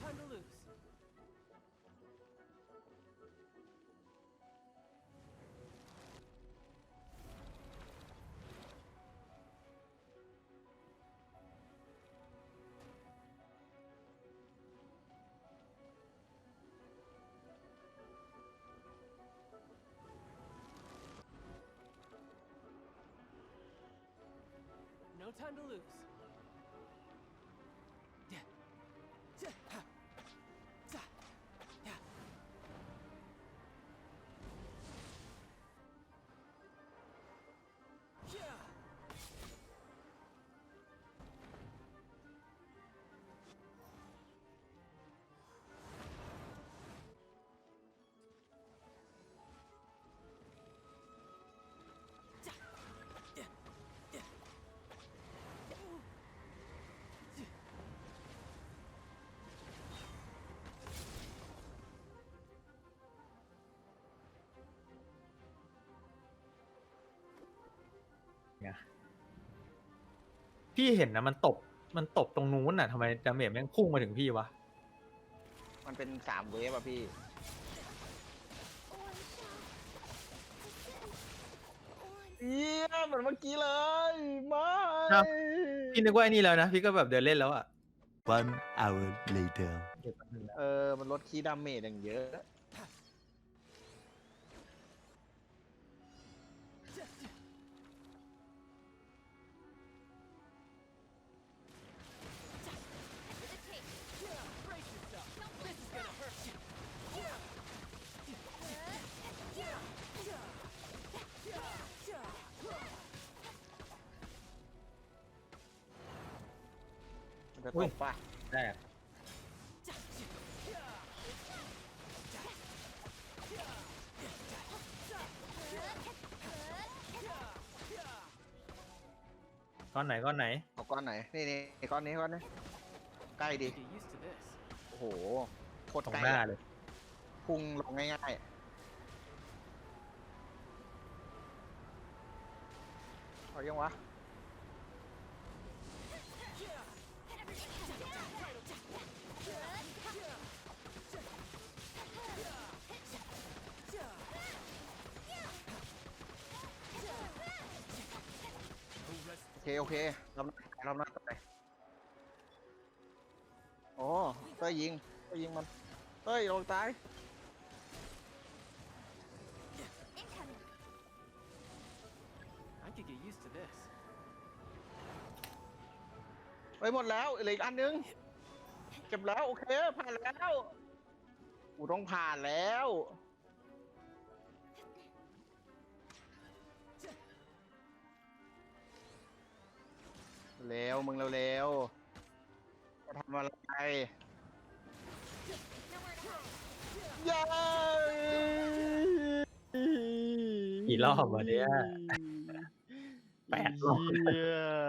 time to lose. No time to lose. พี่เห็นนะมันตบมันตบตรงนู้นน่ะทำไมดาเมจแม่งพุ่งมาถึงพี่วะมันเป็นสามเวฟอะพี่เยี่ยเหมือนเมื่อกี้เลยไม่ครับพี่นึกว่าไอ้นี่แล้วนะพี่ก็แบบเดินเล่นแล้วอะ One hour later. เดี๋ยวแป๊บนึงนะเออ มันลดคีย์ดาเมจอย่างเยอะ จะอุ้ตยกป่ะแรกก้อนไหนก้อนไหน เอาก้อนไหน นี่นี่ก้อนนี้ก้อนนี้ ใกล้ดิ Get used to this. โอ้โหโคตรตรงใกล้หน้าอะเลย พุ่งลงง่ายๆเอายังวะ เคโอเครอบหน้ารอบหน้าต่อไปโอ้เต้ยยิงเต้ยยิงมันเต้ยลงตาย I could get used to this. ไปหมดแล้วเหลืออีกอันนึงเก็บแล้วโอเคผ่านแล้ว กูต้องผ่านแล้ว เร็วมึงเร็วๆจะทำอะไรเย้กี่รอบวะเนี่ยแปดรอบเหี้ย